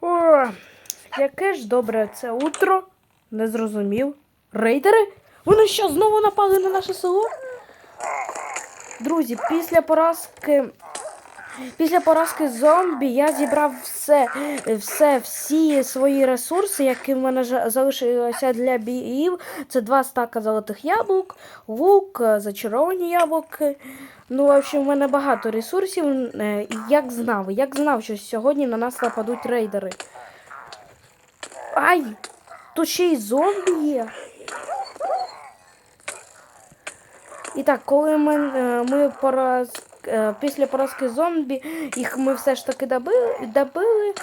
О, яке ж добре це утро. Не зрозумів. Рейдери? Вони що, знову напали на наше село? Друзі, після поразки. Після поразки зомбі я зібрав все, все, всі свої ресурси, які в мене залишилися для біїв. Це два стака золотих яблук, лук, зачаровані яблуки. Ну, в общем, в мене багато ресурсів. е, як знав, як знав, що сьогодні на нас нападуть рейдери. Ай! Тут ще й зомбі є. І так, коли ми, е, ми пораз, е, після поразки зомбі, їх ми все ж таки добили, добили,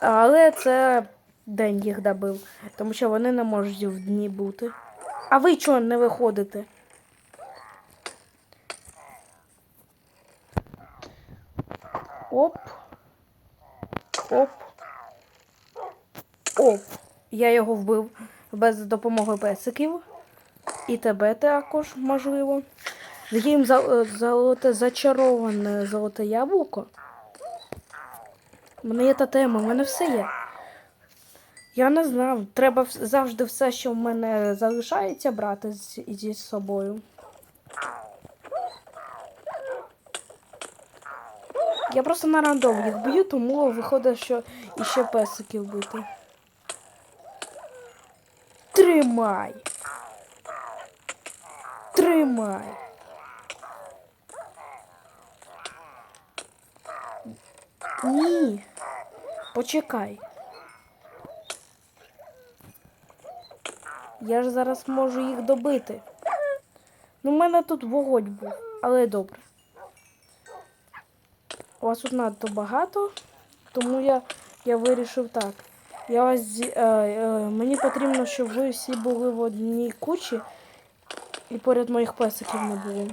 але це день їх добив, тому що вони не можуть в дні бути. А ви чого не виходите? Оп. Оп. Оп. Я його вбив без допомоги песиків. І тебе також можливо. З'їм за- е, золоте зачароване золоте яблуко. У мене є та тема, у мене все є. Я не знав. Треба завжди все, що в мене залишається, брати з- зі собою. Я просто на рандом їх б'ю, тому виходить, що іще песиків бити. Тримай! Тримай. Ні. Почекай. Я ж зараз можу їх добити. Ну, в мене тут вогонь був, але добре. У вас тут надто багато, тому я, я вирішив так. Я вас, е, е, мені потрібно, щоб ви всі були в одній кучі і поряд моїх песиків не було.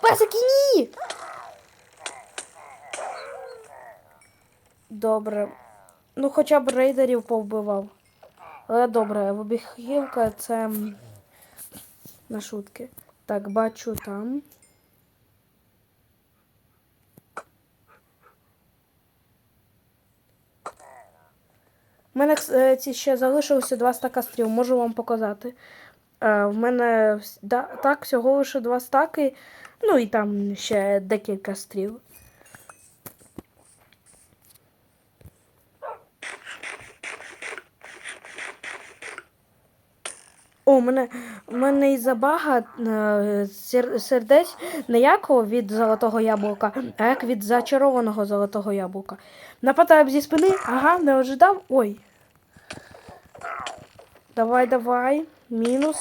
Песики ні! Добре. Ну, хоча б рейдерів повбивав. Але добре, вибіхівка це на шутки. Так, бачу там. У мене ці ще залишилося два стака стріл, можу вам показати. Е, в мене так, всього лише два стаки, ну і там ще декілька стріл. О, мене, у мене із забага е, сердець не як від золотого яблука, а як від зачарованого золотого яблука. Нападаю зі спини, ага, не ожидав. Ой. Давай, давай. Мінус.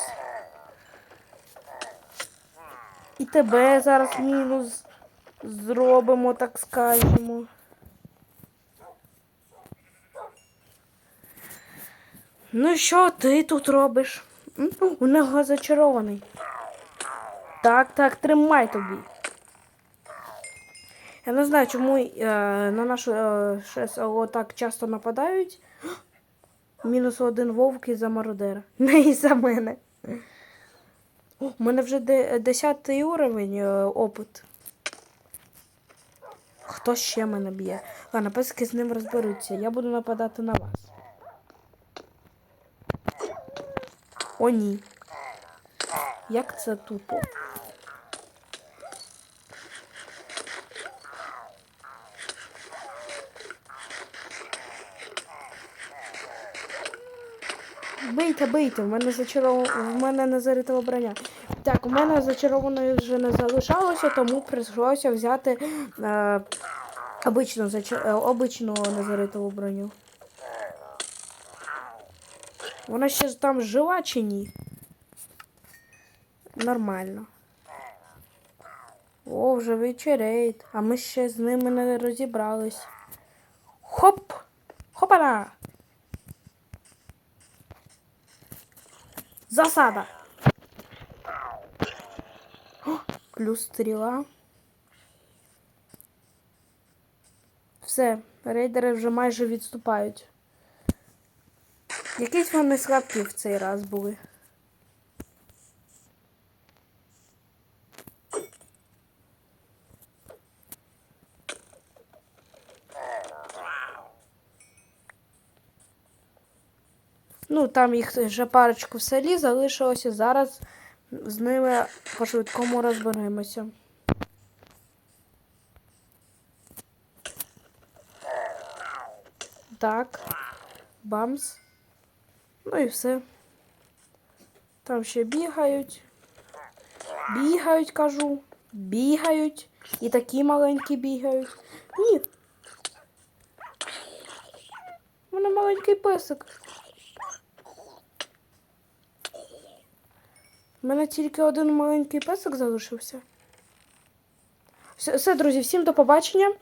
І тебе зараз мінус зробимо, так скажемо. Ну що ти тут робиш? У нього зачарований. Так, так, тримай тобі. Я не знаю, чому е, на нашу е, ШСО так часто нападають. Мінус один вовк і за мародера. Не і за мене. У мене вже де, 10 уровень е, опит. Хто ще мене б'є? Ладно, пески з ним розберуться. Я буду нападати на вас. О, ні. Як це тупо? Бийте, бийте, в мене зачаровано, в мене не заритова броня. Так, у мене зачарованої вже не залишалося, тому прийшлося взяти е, обичну, зача... е, обичну незаритову броню. Вона ще там жива чи ні? Нормально. О, вже вечереють, а ми ще з ними не розібрались. Хоп! Хопана! Засада! О, плюс стріла. Все, рейдери вже майже відступають. Якісь вони слабкі в цей раз були. Ну, там їх вже парочку в селі залишилося. Зараз з ними по швидкому розберемося. Так. Бамс. Ну і все. Там ще бігають. Бігають, кажу. Бігають. І такі маленькі бігають. Ні. У мене маленький песик. У мене тільки один маленький песик залишився. Все, все, друзі, всім до побачення.